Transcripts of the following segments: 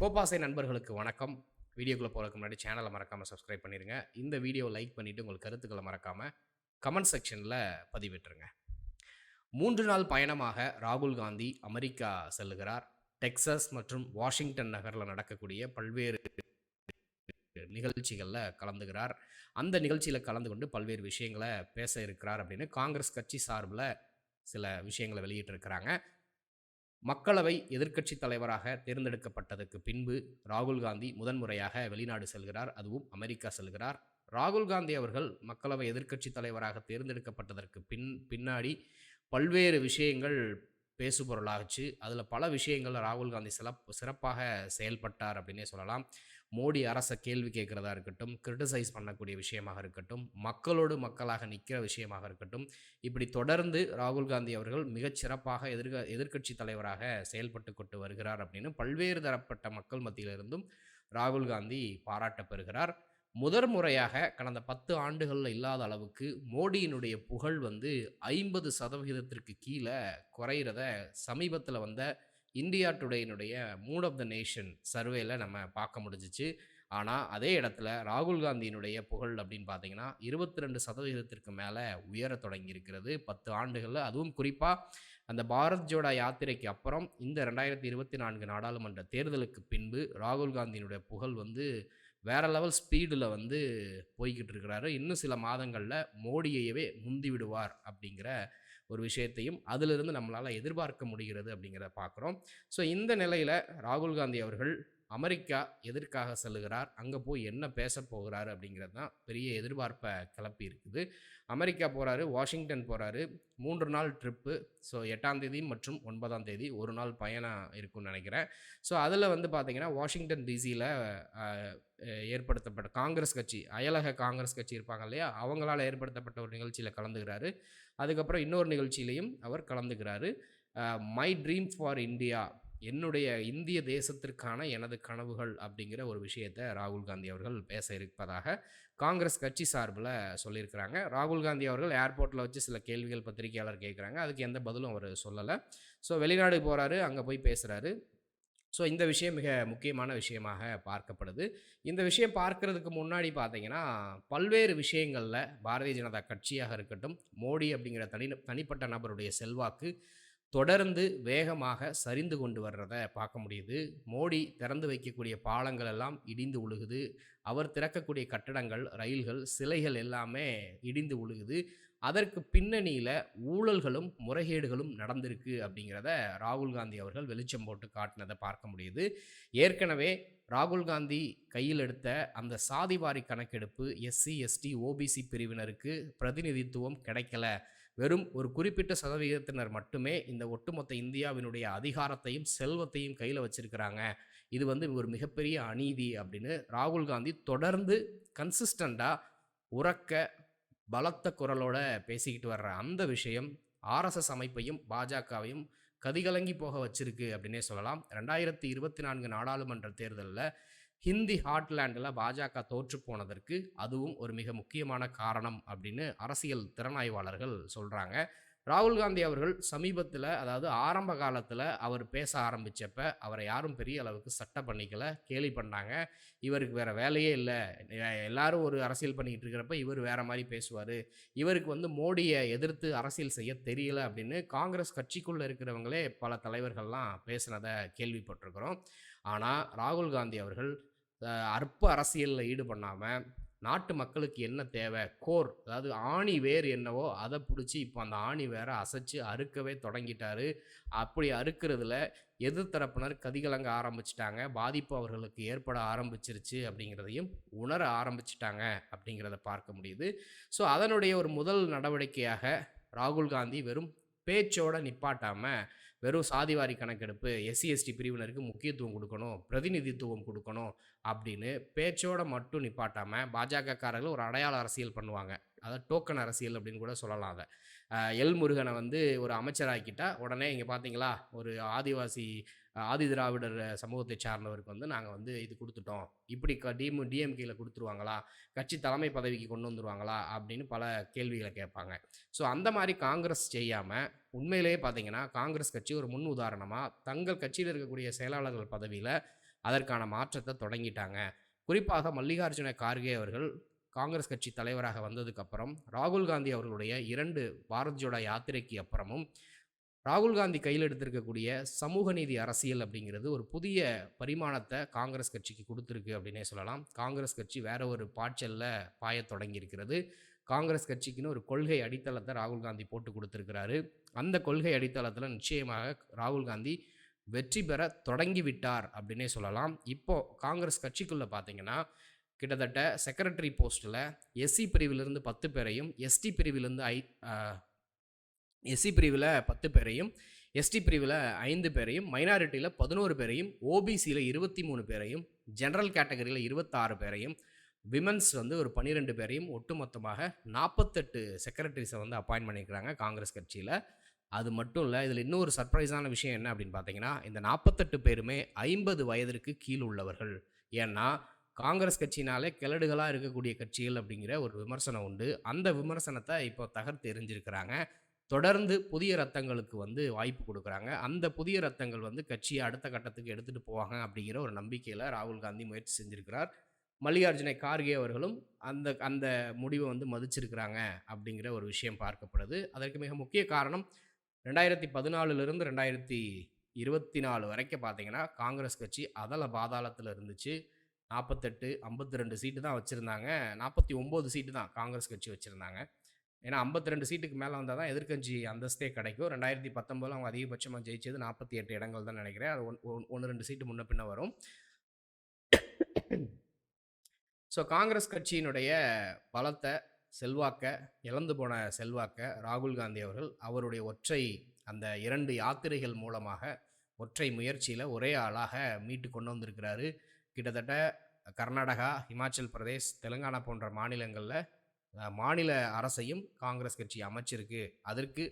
கோபாசை நண்பர்களுக்கு வணக்கம். வீடியோக்குள்ளே போகிறதுக்கு முன்னாடி சேனலை மறக்காமல் சப்ஸ்கிரைப் பண்ணிடுங்க இந்த வீடியோ லைக் பண்ணிவிட்டு உங்கள் கருத்துக்களை மறக்காமல் கமெண்ட் செக்ஷனில் பதிவிட்டுருங்க. மூன்று நாள் பயணமாக ராகுல் காந்தி அமெரிக்கா செல்லுகிறார். டெக்சஸ் மற்றும் வாஷிங்டன் நகரில் நடக்கக்கூடிய பல்வேறு நிகழ்ச்சிகளில் கலந்துகிறார். அந்த நிகழ்ச்சியில் கலந்து கொண்டு பல்வேறு விஷயங்களை பேச இருக்கிறார் அப்படின்னு காங்கிரஸ் கட்சி சார்பில் சில விஷயங்களை வெளியிட்டிருக்கிறாங்க. மக்களவை எதிர்க்கட்சி தலைவராக தேர்ந்தெடுக்கப்பட்டதற்கு பின்பு ராகுல் காந்தி முதன்முறையாக வெளிநாடு செல்கிறார் அதுவும் அமெரிக்கா செல்கிறார். ராகுல் காந்தி அவர்கள் மக்களவை எதிர்க்கட்சி தலைவராக தேர்ந்தெடுக்கப்பட்டதற்கு பின் பின்னாடி பல்வேறு விஷயங்கள் பேசுபொருளாகச்சு அதில் பல விஷயங்கள் ராகுல் காந்தி சிறப் சிறப்பாக செயல்பட்டார் அப்படின்னே சொல்லலாம். மோடி அரசை கேள்வி கேட்குறதா இருக்கட்டும் கிரிட்டிசைஸ் பண்ணக்கூடிய விஷயமாக இருக்கட்டும் மக்களோடு மக்களாக நிற்கிற விஷயமாக இருக்கட்டும் இப்படி தொடர்ந்து ராகுல் காந்தி அவர்கள் மிகச்சிறப்பாக எதிர்க எதிர்க்கட்சி தலைவராக செயல்பட்டு கொண்டு வருகிறார் அப்படின்னு பல்வேறு தரப்பட்ட மக்கள் மத்தியிலிருந்தும் ராகுல் காந்தி பாராட்ட பெறுகிறார். முதற் முறையாக கடந்த பத்து ஆண்டுகளில் இல்லாத அளவுக்கு மோடியினுடைய புகழ் வந்து ஐம்பது சதவிகிதத்திற்கு கீழே குறையிறத சமீபத்தில் வந்த இந்தியா டுடேயினுடைய மூட் ஆஃப் த நேஷன் சர்வேல நம்ம பார்க்க முடிஞ்சிச்சு. ஆனால் அதே இடத்துல ராகுல் காந்தியினுடைய புகழ் அப்படின்னு பார்த்தீங்கன்னா இருபத்தி ரெண்டு சதவீதத்திற்கு மேலே உயர தொடங்கி இருக்கிறது பத்து ஆண்டுகளில். அதுவும் குறிப்பாக அந்த பாரத் ஜோடா யாத்திரைக்கு அப்புறம் இந்த ரெண்டாயிரத்தி இருபத்தி நான்கு நாடாளுமன்ற தேர்தலுக்கு பின்பு ராகுல் காந்தியினுடைய புகழ் வந்து வேற லெவல் ஸ்பீடில் வந்து போய்கிட்டு இருக்கிறாரு. இன்னும் சில மாதங்களில் மோடியையவே முந்தி விடுவார் அப்படிங்கிற ஒரு விஷயத்தையும் அதிலிருந்து நம்மளால் எதிர்பார்க்க முடிகிறது அப்படிங்கிறத பார்க்குறோம் ஸோ இந்த நிலையில் ராகுல் காந்தி அவர்கள் அமெரிக்கா எதற்காக செல்லுகிறார்? அங்கே போய் என்ன பேச போகிறாரு? அப்படிங்கிறது தான் பெரிய எதிர்பார்ப்பை கிளப்பி இருக்குது. அமெரிக்கா போகிறாரு வாஷிங்டன் போகிறாரு மூன்று நாள் ட்ரிப்பு ஸோ எட்டாம் தேதி மற்றும் ஒன்பதாம் தேதி ஒரு நாள் பயணம் இருக்கும்னு நினைக்கிறேன். ஸோ அதில் வந்து பார்த்திங்கன்னா வாஷிங்டன் டிசியில் ஏற்படுத்தப்பட்ட காங்கிரஸ் கட்சி அயலக காங்கிரஸ் கட்சி இருப்பாங்க இல்லையா? அவங்களால் ஏற்படுத்தப்பட்ட ஒரு நிகழ்ச்சியில் கலந்துக்கிறாரு அதுக்கப்புறம் இன்னொரு நிகழ்ச்சியிலையும் அவர் கலந்துக்கிறாரு. மை ட்ரீம் ஃபார் இந்தியா என்னுடைய இந்திய தேசத்திற்கான எனது கனவுகள் அப்படிங்கிற ஒரு விஷயத்தை ராகுல் காந்தி அவர்கள் பேச இருப்பதாக காங்கிரஸ் கட்சி சார்பில் சொல்லியிருக்கிறாங்க. ராகுல் காந்தி அவர்கள் ஏர்போர்ட்டில் வச்சு சில கேள்விகள் பத்திரிகையாளர் கேட்குறாங்க. அதுக்கு எந்த பதிலும் அவர் சொல்லலை. ஸோ வெளிநாடு போகிறாரு அங்கே போய் பேசுகிறாரு ஸோ இந்த விஷயம் மிக முக்கியமான விஷயமாக பார்க்கப்படுது. இந்த விஷயம் பார்க்கறதுக்கு முன்னாடி பார்த்தீங்கன்னா பல்வேறு விஷயங்களில் பாரதிய ஜனதா கட்சியாக இருக்கட்டும் மோடி அப்படிங்கிற தனி தனிப்பட்ட நபருடைய செல்வாக்கு தொடர்ந்து வேகமாக சரிந்து கொண்டு வர்றத பார்க்க முடியுது. மோடி திறந்து வைக்கக்கூடிய பாலங்கள் எல்லாம் இடிந்து உழுகுது. அவர் திறக்கக்கூடிய கட்டடங்கள் ரயில்கள் சிலைகள் எல்லாமே இடிந்து உழுகுது. அதற்கு பின்னணியில் ஊழல்களும் முறைகேடுகளும் நடந்திருக்கு அப்படிங்கிறத ராகுல் காந்தி அவர்கள் வெளிச்சம் போட்டு காட்டினதை பார்க்க முடியுது. ஏற்கனவே ராகுல் காந்தி கையில் எடுத்த அந்த சாதிவாரி கணக்கெடுப்பு எஸ்சி எஸ்டி ஓபிசி பிரிவினருக்கு பிரதிநிதித்துவம் கிடைக்கல. வெறும் ஒரு குறிப்பிட்ட சதவிகிதத்தினர் மட்டுமே இந்த ஒட்டுமொத்த இந்தியாவினுடைய அதிகாரத்தையும் செல்வத்தையும் கையில் வச்சிருக்கிறாங்க. இது வந்து ஒரு மிகப்பெரிய அநீதி அப்படின்னு ராகுல் காந்தி தொடர்ந்து கன்சிஸ்டண்டாக உறக்க பலத்த குரலோட பேசிக்கிட்டு வர்ற அந்த விஷயம் ஆர்எஸ்எஸ் அமைப்பையும் பாஜகவையும் கதிகலங்கி போக வச்சிருக்கு அப்படின்னே சொல்லலாம். ரெண்டாயிரத்தி இருபத்தி நான்கு நாடாளுமன்ற தேர்தலில் ஹிந்தி ஹாட்லேண்டில் பாஜக தோற்று போனதற்கு அதுவும் ஒரு மிக முக்கியமான காரணம் அப்படின்னு அரசியல் திறனாய்வாளர்கள் சொல்கிறாங்க ராகுல் காந்தி அவர்கள் சமீபத்தில் அதாவது ஆரம்ப காலத்தில் அவர் பேச ஆரம்பித்தப்ப அவரை யாரும் பெரிய அளவுக்கு சட்டை பண்ணிக்கல கேலி பண்ணாங்க. இவருக்கு வேறு வேலையே இல்லை. எல்லாரும் ஒரு அரசியல் பண்ணிக்கிட்டு இருக்கிறப்ப இவர் வேறு மாதிரி பேசுவார். இவருக்கு வந்து மோடியை எதிர்த்து அரசியல் செய்ய தெரியல அப்படின்னு காங்கிரஸ் கட்சிக்குள்ளே இருக்கிறவங்களே பல தலைவர்கள்லாம் பேசுனதை கேள்விப்பட்டிருக்கிறோம். ஆனால் ராகுல் காந்தி அவர்கள் அற்ப அரசியலில் ஈடுபடாமல் நாட்டு மக்களுக்கு என்ன தேவை? கோர் அதாவது ஆணி வேர் என்னவோ அதை பிடிச்சி இப்போ அந்த ஆணி வேரை அசைச்சு அறுக்கவே தொடங்கிட்டாரு. அப்படி அறுக்கிறதுல எதிர்த்தரப்பினர் கதிகலங்க ஆரம்பிச்சிட்டாங்க. பாதிப்பு அவர்களுக்கு ஏற்பட ஆரம்பிச்சிருச்சு அப்படிங்கிறதையும் உணர ஆரம்பிச்சிட்டாங்க அப்படிங்கிறத பார்க்க முடியுது. ஸோ அதனுடைய ஒரு முதல் நடவடிக்கையாக ராகுல் காந்தி வெறும் பேச்சோட நிப்பாட்டாமல் வெறும் சாதிவாரி கணக்கெடுப்பு எஸ்சி எஸ்டி பிரிவினருக்கு முக்கியத்துவம் கொடுக்கணும் பிரதிநிதித்துவம் கொடுக்கணும் அப்படின்னு பேச்சோட மட்டும் நிப்பாட்டாமல் பாஜகக்காரர்கள் ஒரு அடையாள அரசியல் பண்ணுவாங்க. அதாவது டோக்கன் அரசியல் அப்படின்னு கூட சொல்லலாம் அதை. எல் முருகனை வந்து ஒரு அமைச்சராக்கிட்டால் உடனே இங்கே பார்த்தீங்களா ஒரு ஆதிவாசி ஆதி திராவிடர் சமூகத்தை சார்ந்தவருக்கு வந்து நாங்கள் வந்து இது கொடுத்துட்டோம். இப்படி க டிஎம் டிஎம்கேயில் கொடுத்துருவாங்களா? கட்சி தலைமை பதவிக்கு கொண்டு வந்துருவாங்களா? அப்படின்னு பல கேள்விகளை கேட்பாங்க. ஸோ அந்த மாதிரி காங்கிரஸ் செய்யாமல் உண்மையிலேயே பார்த்தீங்கன்னா காங்கிரஸ் கட்சி ஒரு முன் உதாரணமாக தங்கள் கட்சியில் இருக்கக்கூடிய செயலாளர்கள் பதவியில் அதற்கான மாற்றத்தை தொடங்கிட்டாங்க. குறிப்பாக மல்லிகார்ஜுன கார்கே அவர்கள் காங்கிரஸ் கட்சி தலைவராக வந்ததுக்கப்புறம் ராகுல் காந்தி அவர்களுடைய இரண்டு பாரத் ஜோடா யாத்திரைக்கு அப்புறமும் ராகுல் காந்தி கையில் எடுத்திருக்கக்கூடிய சமூக நீதி அரசியல் அப்படிங்கிறது ஒரு புதிய பரிமாணத்தை காங்கிரஸ் கட்சிக்கு கொடுத்துருக்கு அப்படின்னே சொல்லலாம். காங்கிரஸ் கட்சி வேற ஒரு பாய்ச்சலில் பாயத் தொடங்கியிருக்கிறது. காங்கிரஸ் கட்சிக்குன்னு ஒரு கொள்கை அடித்தளத்தை ராகுல் காந்தி போட்டு கொடுத்துருக்கிறாரு. அந்த கொள்கை அடித்தளத்தில் நிச்சயமாக ராகுல் காந்தி வெற்றி பெற தொடங்கி விட்டார் அப்படின்னே சொல்லலாம். இப்போ காங்கிரஸ் கட்சிக்குள்ளே பார்த்தீங்கன்னா கிட்டத்தட்ட செக்ரட்டரி போஸ்ட்டில் எஸ்சி பிரிவிலிருந்து பத்து பேரையும் எஸ்டி பிரிவிலிருந்து ஐ எஸ்சி பிரிவில் பத்து பேரையும் எஸ்டி பிரிவில் ஐந்து பேரையும் மைனாரிட்டியில் பதினோரு பேரையும் ஓபிசியில் இருபத்தி மூணு பேரையும் ஜென்ரல் கேட்டகரியில் இருபத்தாறு பேரையும் விமன்ஸ் வந்து ஒரு பன்னிரெண்டு பேரையும் ஒட்டுமொத்தமாக நாற்பத்தெட்டு செக்ரட்டரிஸை வந்து அப்பாயின் பண்ணியிருக்கிறாங்க காங்கிரஸ் கட்சியில். அது மட்டும் இல்லை இதில் இன்னொரு சர்ப்ரைஸான விஷயம் என்ன அப்படின்னு பார்த்தீங்கன்னா இந்த நாற்பத்தெட்டு பேருமே ஐம்பது வயதிற்கு கீழ் உள்ளவர்கள். ஏன்னா காங்கிரஸ் கட்சினாலே கிழடுகளாக இருக்கக்கூடிய கட்சிகள் அப்படிங்கிற ஒரு விமர்சனம் உண்டு. அந்த விமர்சனத்தை இப்போ தகர்த்து எரிஞ்சிருக்கிறாங்க தொடர்ந்து புதிய ரத்தங்களுக்கு வந்து வாய்ப்பு கொடுக்குறாங்க. அந்த புதிய ரத்தங்கள் வந்து கட்சியை அடுத்த கட்டத்துக்கு எடுத்துகிட்டு போவாங்க அப்படிங்கிற ஒரு நம்பிக்கையில் ராகுல் காந்தி முயற்சி செஞ்சுருக்கிறார். மல்லிகார்ஜுனை கார்கே அவர்களும் அந்த அந்த முடிவை வந்து மதிச்சிருக்கிறாங்க அப்படிங்கிற ஒரு விஷயம் பார்க்கப்படுது. அதற்கு மிக முக்கிய காரணம் ரெண்டாயிரத்தி பதினாலுலேருந்து ரெண்டாயிரத்தி இருபத்தி நாலு வரைக்கும் பார்த்தீங்கன்னா காங்கிரஸ் கட்சி அதல பாதாளத்தில் இருந்துச்சு. நாற்பத்தெட்டு ஐம்பத்தி ரெண்டு சீட்டு தான் வச்சுருந்தாங்க. நாற்பத்தி ஒம்பது சீட்டு தான் காங்கிரஸ் கட்சி வச்சுருந்தாங்க. ஏன்னா ஐம்பத்தி ரெண்டு சீட்டுக்கு மேலே வந்தால் தான் எதிர்கட்சி அந்தஸ்தே கிடைக்கும். ரெண்டாயிரத்தி பத்தொம்போதில் அவங்க அதிகபட்சமாக ஜெயிச்சது நாற்பத்தி எட்டு இடங்கள் தான் நினைக்கிறேன். அது ஒன் ஒன்று ரெண்டு சீட்டு முன்ன பின்ன வரும். ஸோ காங்கிரஸ் கட்சியினுடைய பலத்தை செல்வாக்க இழந்து போன செல்வாக்க ராகுல் காந்தி அவர்கள் அவருடைய ஒற்றை அந்த இரண்டு யாத்திரைகள் மூலமாக ஒற்றை முயற்சியில் ஒரே ஆளாக மீட்டு கொண்டு வந்திருக்கிறாரு. கிட்டத்தட்ட கர்நாடகா இமாச்சல் பிரதேஷ் தெலுங்கானா போன்ற மாநிலங்களில் மாநில அரசையும் காங்கிரஸ் கட்சி அமைச்சிருக்கு. அதற்கு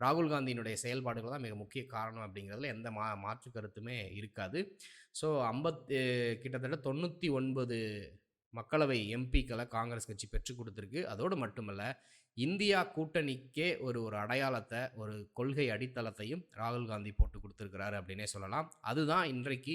ராகுல் காந்தியினுடைய செயல்பாடுகள் தான் மிக முக்கிய காரணம் அப்படிங்கிறதுல எந்த மா மாற்று கருத்துமே இருக்காது. ஸோ ஐம்பத்து கிட்டத்தட்ட தொண்ணூற்றி ஒன்பது மக்களவை எம்பிக்களை காங்கிரஸ் கட்சி பெற்றுக் கொடுத்துருக்கு. அதோடு மட்டுமல்ல இந்தியா கூட்டணிக்கே ஒரு ஒரு அடையாளத்தை ஒரு கொள்கை அடித்தளத்தையும் ராகுல் காந்தி போட்டு கொடுத்துருக்கிறாரு அப்படின்னே சொல்லலாம். அதுதான் இன்றைக்கு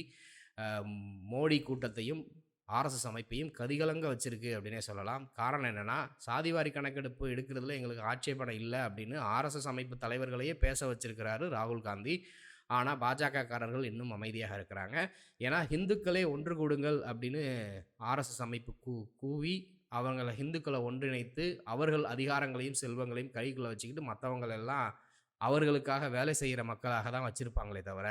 மோடி கூட்டத்தையும் ஆர்எஸ்எஸ் அமைப்பையும் கதிகலங்க வச்சிருக்கு அப்படின்னே சொல்லலாம். காரணம் என்னென்னா சாதிவாரி கணக்கெடுப்பு எடுக்கிறதுல எங்களுக்கு ஆட்சேபணம் இல்லை அப்படின்னு ஆர்எஸ்எஸ் அமைப்பு தலைவர்களையே பேச வச்சிருக்கிறாரு ராகுல் காந்தி. ஆனால் பாஜகக்காரர்கள் இன்னும் அமைதியாக இருக்கிறாங்க. ஏன்னா ஹிந்துக்களே ஒன்று கூடுங்கள் அப்படின்னு ஆர்எஸ்எஸ் அமைப்பு கூ கூவி அவங்கள ஹிந்துக்களை ஒன்றிணைத்து அவர்கள் அதிகாரங்களையும் செல்வங்களையும் கைக்குள்ளே வச்சுக்கிட்டு மற்றவங்களெல்லாம் அவர்களுக்காக வேலை செய்கிற மக்களாக தான் வச்சுருப்பாங்களே தவிர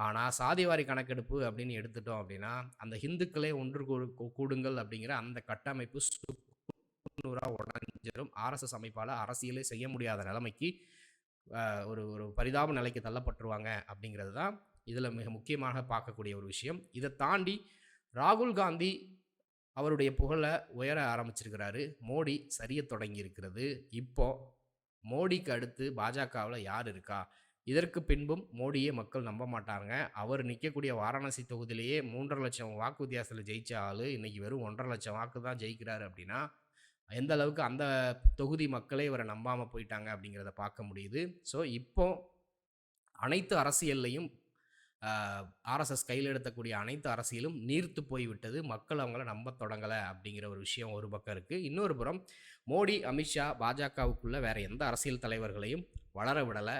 ஆனால் சாதிவாரி கணக்கெடுப்பு அப்படின்னு எடுத்துட்டோம் அப்படின்னா அந்த ஹிந்துக்களே ஒன்று கூடு- கூடுங்கள் அப்படிங்கிற அந்த கட்டமைப்பு சுக்குநூறாக உடஞ்சிடும் ஆர்எஸ்எஸ் அமைப்பால் அரசியலே செய்ய முடியாத நிலைமைக்கு ஒரு ஒரு பரிதாப நிலைக்கு தள்ளப்பட்டுருவாங்க அப்படிங்கிறது தான் இதில் மிக முக்கியமாக பார்க்கக்கூடிய ஒரு விஷயம். இதை தாண்டி ராகுல் காந்தி அவருடைய புகழை உயர ஆரம்பிச்சிருக்கிறாரு. மோடி சரிய தொடங்கி இருக்கிறது இப்போ மோடிக்கு அடுத்து பாஜகவில் யார் இருக்கா? இதற்கு பின்பும் மோடியை மக்கள் நம்ப மாட்டாங்க அவர் நிற்கக்கூடிய வாரணாசி தொகுதியிலேயே மூன்றரை லட்சம் வாக்கு வித்தியாசத்தில் ஜெயிச்ச ஆள் இன்னைக்கு வெறும் ஒன்றரை லட்சம் வாக்கு தான் ஜெயிக்கிறாரு அப்படின்னா எந்த அளவுக்கு அந்த தொகுதி மக்களே இவரை நம்பாமல் போயிட்டாங்க அப்படிங்கிறத பார்க்க முடியுது. ஸோ இப்போ அனைத்து அரசியல்லையும் ஆர்எஸ்எஸ் கையில் எடுத்தக்கூடிய அனைத்து அரசியலும் நீர்த்து போய்விட்டது. மக்கள் அவங்கள நம்ப தொடங்கலை அப்படிங்கிற ஒரு விஷயம் ஒரு பக்கம் இருக்குது இன்னொரு புறம் மோடி அமித்ஷா பாஜகவுக்குள்ளே வேறு எந்த அரசியல் தலைவர்களையும் வளர விடலை.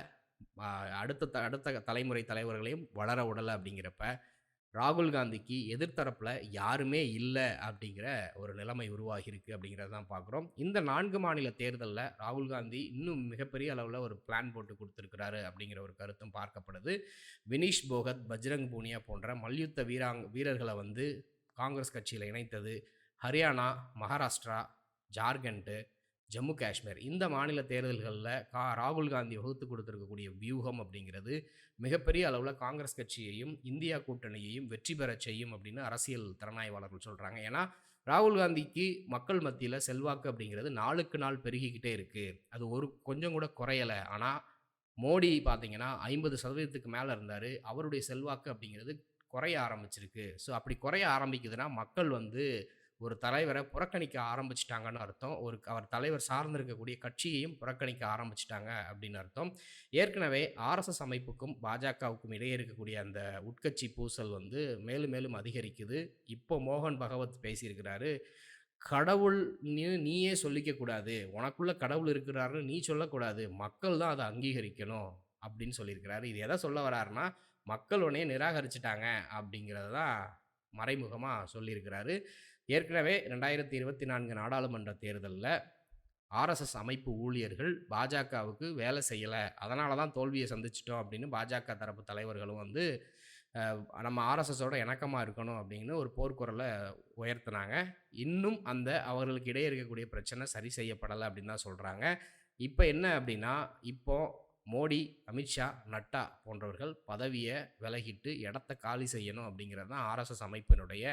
அடுத்த த- அடுத்த தலைமுறை தலைவர்களையும் வளர விடலை அப்படிங்கிறப்ப ராகுல் காந்திக்கு எதிர்த்தரப்பில் யாருமே இல்லை அப்படிங்கிற ஒரு நிலைமை உருவாகியிருக்கு அப்படிங்கிறத தான் பார்க்குறோம் இந்த நான்கு மாநில தேர்தலில் ராகுல் காந்தி இன்னும் மிகப்பெரிய அளவில் ஒரு பிளான் போட்டு கொடுத்துருக்கிறாரு அப்படிங்கிற ஒரு கருத்தும் பார்க்கப்படுது வினீஷ் போகத் பஜ்ரங் பூனியா போன்ற மல்யுத்த வீராங் வீரர்களை வந்து காங்கிரஸ் கட்சியில் இணைத்தது. ஹரியானா மகாராஷ்டிரா ஜார்க்கண்டு ஜம்மு காஷ்மீர். இந்த மாநில தேர்தல்களில் கா ராகுல் காந்தி வகுத்து கொடுத்துருக்கக்கூடிய வியூகம் அப்படிங்கிறது மிகப்பெரிய அளவில் காங்கிரஸ் கட்சியையும் இந்தியா கூட்டணியையும் வெற்றி பெறச் செய்யும் அப்படின்னு அரசியல் திறனாய்வாளர்கள் சொல்கிறாங்க ஏன்னா ராகுல் காந்திக்கு மக்கள் மத்தியில் செல்வாக்கு அப்படிங்கிறது நாளுக்கு நாள் பெருகிக்கிட்டே இருக்குது அது ஒரு கொஞ்சம் கூட குறையலை. ஆனால் மோடி பார்த்தீங்கன்னா ஐம்பது சதவீதத்துக்கு மேலே இருந்தார். அவருடைய செல்வாக்கு அப்படிங்கிறது குறைய ஆரம்பிச்சிருக்கு. ஸோ அப்படி குறைய ஆரம்பிக்குதுன்னா மக்கள் வந்து ஒரு தலைவரை புறக்கணிக்க ஆரம்பிச்சிட்டாங்கன்னு அர்த்தம். ஒரு அவர் தலைவர் சார்ந்திருக்கக்கூடிய கட்சியையும் புறக்கணிக்க ஆரம்பிச்சிட்டாங்க அப்படின்னு அர்த்தம். ஏற்கனவே ஆர்எஸ்எஸ் அமைப்புக்கும் பாஜகவுக்கும் இடையே இருக்கக்கூடிய அந்த உட்கட்சி பூசல் வந்து மேலும் மேலும் அதிகரிக்குது. இப்போ மோகன் பகவத் பேசியிருக்கிறாரு கடவுள் நீ நீயே சொல்லிக்க கூடாது. உனக்குள்ள கடவுள் இருக்கிறாருன்னு நீ சொல்லக்கூடாது. மக்கள் தான் அதை அங்கீகரிக்கணும். அப்படின்னு சொல்லியிருக்கிறாரு. இது எதை சொல்ல வராருன்னா மக்கள் உடனே நிராகரிச்சிட்டாங்க. அப்படிங்கிறது தான் மறைமுகமாக சொல்லியிருக்கிறாரு. ஏற்கனவே ரெண்டாயிரத்தி இருபத்தி நான்கு நாடாளுமன்ற தேர்தலில் ஆர்எஸ்எஸ் அமைப்பு ஊழியர்கள் பாஜகவுக்கு வேலை செய்யலை. அதனால தான் தோல்வியை சந்திச்சிட்டோம் அப்படின்னு பாஜக தரப்பு தலைவர்களும் வந்து நம்ம ஆர்எஸ்எஸோட இணக்கமாக இருக்கணும் அப்படின்னு ஒரு போர்க்குரலை உயர்த்தினாங்க. இன்னும் அந்த அவர்களுக்கு இடையே இருக்கக்கூடிய பிரச்சனை சரி செய்யப்படலை அப்படின்னு தான் சொல்கிறாங்க இப்போ என்ன அப்படின்னா இப்போ மோடி அமித்ஷா நட்டா போன்றவர்கள் பதவியை விலகிட்டு இடத்த காலி செய்யணும் அப்படிங்கிறது தான் ஆர்எஸ்எஸ் அமைப்பினுடைய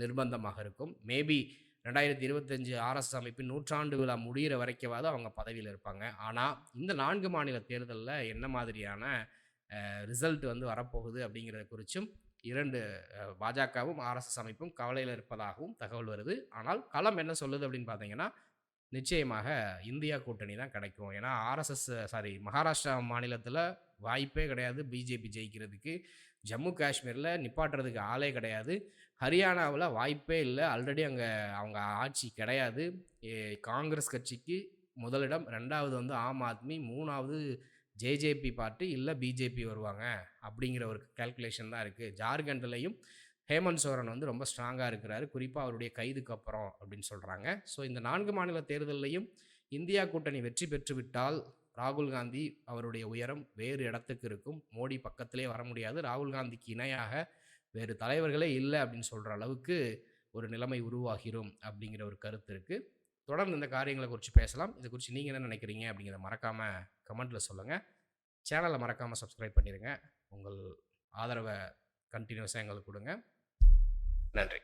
நிர்பந்தமாக இருக்கும். மேபி ரெண்டாயிரத்தி இருபத்தஞ்சு ஆர்எஸ்எஸ் அமைப்பின் நூற்றாண்டு விழா முடிகிற வரைக்கவாவது அவங்க பதவியில் இருப்பாங்க. ஆனால் இந்த நான்கு மாநில தேர்தலில் என்ன மாதிரியான ரிசல்ட் வந்து வரப்போகுது அப்படிங்கிறத குறித்தும் இரண்டு பாஜகவும் ஆர்எஸ்எஸ் அமைப்பும் கவலையில் இருப்பதாகவும் தகவல் வருது. ஆனால் களம் என்ன சொல்லுது அப்படின்னு பார்த்தீங்கன்னா நிச்சயமாக இந்தியா கூட்டணி தான் கிடைக்கும். ஏன்னா ஆர்எஸ்எஸ் சாரி மகாராஷ்டிரா மாநிலத்தில் வாய்ப்பே கிடையாது பிஜேபி ஜெயிக்கிறதுக்கு. ஜம்மு காஷ்மீரில் நிப்பாட்டுறதுக்கு ஆளே கிடையாது. ஹரியானாவில் வாய்ப்பே இல்லை. ஆல்ரெடி அங்கே அவங்க ஆட்சி கிடையாது. காங்கிரஸ் கட்சிக்கு முதலிடம் ரெண்டாவது வந்து ஆம் ஆத்மி மூணாவது ஜேஜேபி பார்ட்டி இல்லை பிஜேபி வருவாங்க அப்படிங்கிற ஒரு கால்குலேஷன் தான் இருக்குது ஜார்க்கண்ட்லேயும் ஹேமந்த் சோரன் வந்து ரொம்ப ஸ்ட்ராங்காக இருக்கிறாரு. குறிப்பாக அவருடைய கைதுக்கு அப்புறம் அப்படின்னு சொல்கிறாங்க ஸோ இந்த நான்கு மாநில தேர்தல்லையும் இந்தியா கூட்டணி வெற்றி பெற்றுவிட்டால் ராகுல் காந்தி அவருடைய உயரம் வேறு இடத்துக்கு இருக்கும். மோடி பக்கத்திலே வர முடியாது. ராகுல் காந்திக்கு இணையாக வேறு தலைவர்களே இல்லை அப்படின்னு சொல்கிற அளவுக்கு ஒரு நிலைமை உருவாகிரும் அப்படிங்கிற ஒரு கருத்து இருக்குது தொடர்ந்து இந்த காரியங்களை குறித்து பேசலாம். இதை குறித்து நீங்கள் என்ன நினைக்கிறீங்க அப்படிங்கிறத மறக்காமல் கமெண்ட்டில் சொல்லுங்கள் சேனலை மறக்காமல் சப்ஸ்கிரைப் பண்ணிடுங்க உங்கள் ஆதரவை கண்டினியூஸாக எங்களுக்கு கொடுங்க. நன்றி.